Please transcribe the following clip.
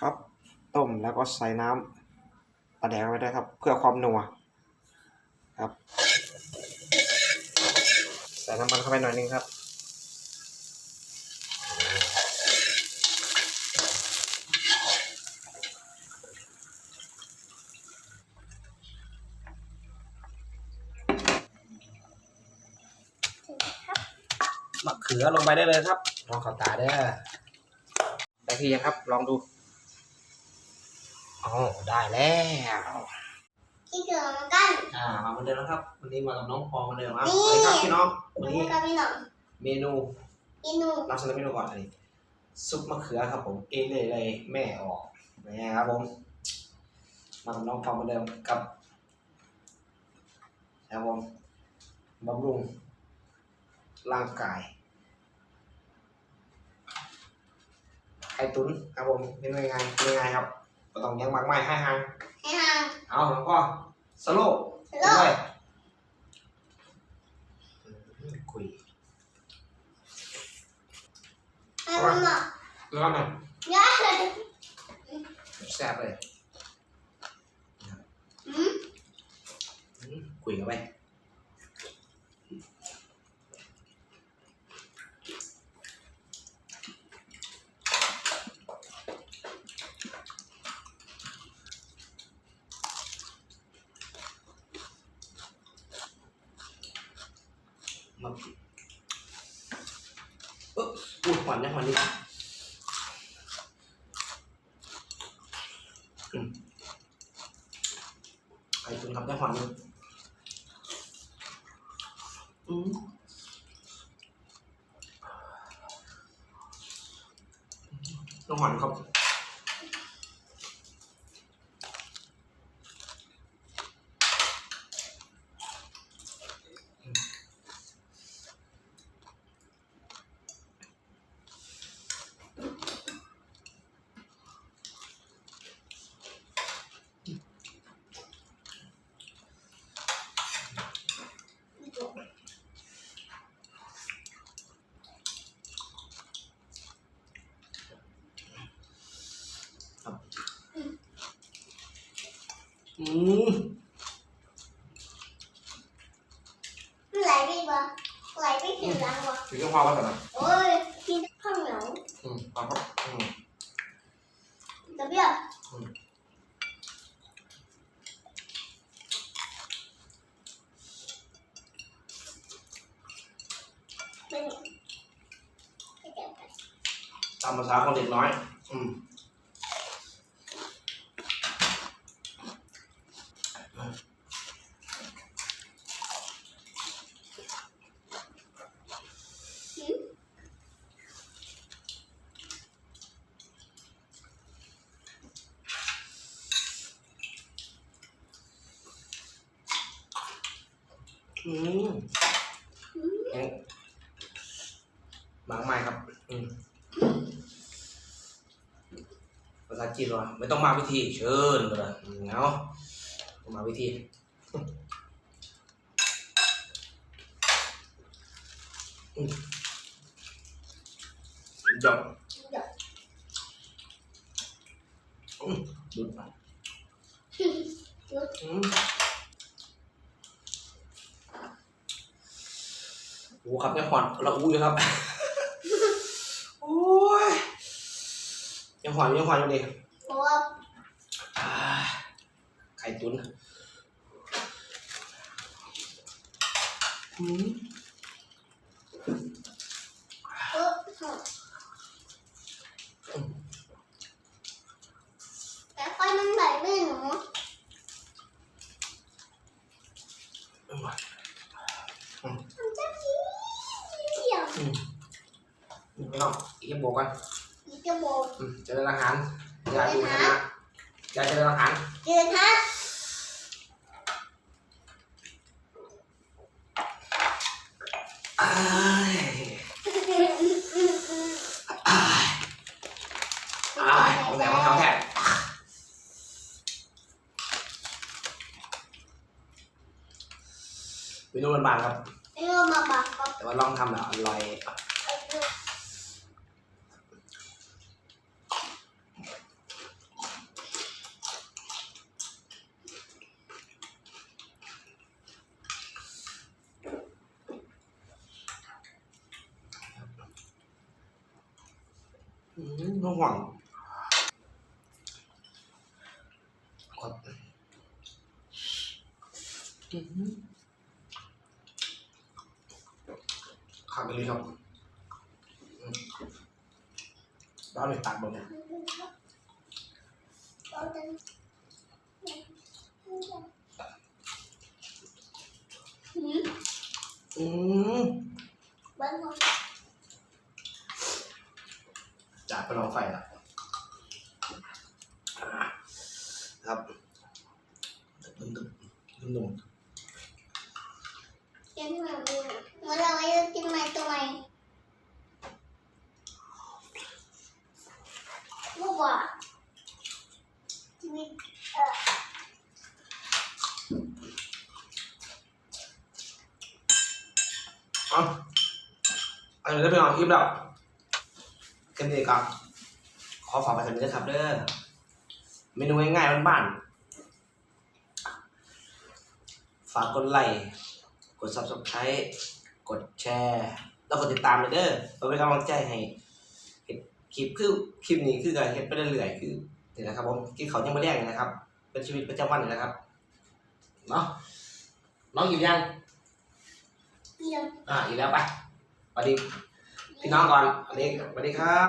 ครับ ต้มแล้วก็ใส่น้ำปลาแดกไว้ด้วยครับ เพื่อความนัวครับ ใส่น้ำมันเข้าไปหน่อยนึงครับมะเขือลงไปได้เลยครับลองเข้าตาได้อได้ที่ยังครับ ลองดู อ๋อได้แล้วคิดถึงกันอ่ามาเหมือนเดิมแล้วครับ วันนี้มากับน้องพอเหมือนเดิมครับนี่สวัสดีครับพี่น้องวันนี่นี้กับพี่หน่องเมนูกินหนูนำเสนอเมนูก่อนอันนี้ซุปมะเขือครับผมเอเลยเลยแม่ออกนี่ครับผมมากับน้องพอเหมือนเดิมกับครับผมบำรุงร่างกายไข่ตุ๋นครับผมเป็นยังไงเป็นยังไงครับ ก็ต้องยังมากไม่ให้ห่างให้ห่างเอาแล้วก็สโลว์ สโลว์ ด้วยอืมคุย ให้มันหมด แล้วก็หน่อย เยอะเลย แซ่บเลย อืม อืมคุยกันไปมาเออ พูดก่อนนะวันนี้ไอ้คุณครับได้ความนยังอืมต้องหวานครับ อืมไหลไปบ่ไหลไปถึงหลังบ่ถึงจะพอแล้วแต่ละ โอ้ยกินข้าวเหนียวอืมพอครับอืมตะเบี้ยเป็นให้แกะไปตามภาษาคนเด็กน้อยอืมอืมเอ๊ะมากมายครับ อืมภาษาจีนว่าไม่ต้องมาพิธีเชิญเลยอืมเอามาพิธีอืมจบเดี๋ยวดูดไป จุดอืมโอ้ครับยังหอนละอู้อยู่ครับ โอ้ยยังหอนยังหอนอยู่ดิเพราะว่าอ่าไข่ตุ๋นอืม เออแต่ไฟมันไหลไม่หนู มันจะพีเดียว อืมไม่ต้องอีกโบกกันอีกจะโบกอืมเจริญอาหารยาดูธรรมะยาเจริญอาหารเกินฮะอ้ายอ้ายอ้ายของแถมของแถมแถมเมนูบานๆครับเออมาบักกับ แต่ว่าลองทำแล้อร่อยอืมห่วงครับอืม ขาดไปเลยครับอืมแล้วเอาไปตัดบนเนี่ยเราจะอืมเบิ้งของจากไปลองไฟละอ่าครับนุ่มๆนุ่มกินแบบนี้เมื่อเราอายุกินใหม่ตัวใหม่ลูกว่าชีวิตเออ ๆ เอาอันนี้ได้ไปลองอิ่มแล้วกันดีครับขอฝากไปทำนี้นะครับเด้อเมนูง่ายๆบ้านๆฝากกดไลค์กด subscribe กดแชร์แล้วกดติดตามเลยเด้อเพื่อเป็นกำลังใจให้เห็นคลิปคือคลิปนี้คือการเห็นไปเรื่อยๆคือนี่นะครับผมกินเขายังไม่แรงนะครับ เป็นชีวิตประจำวันนะครับเนาะน้องอยู่ยัง เยี่ยมอ่าอีกแล้วไปสวัสดีพี่น้องก่อนสวัสดีสวัสดีครับ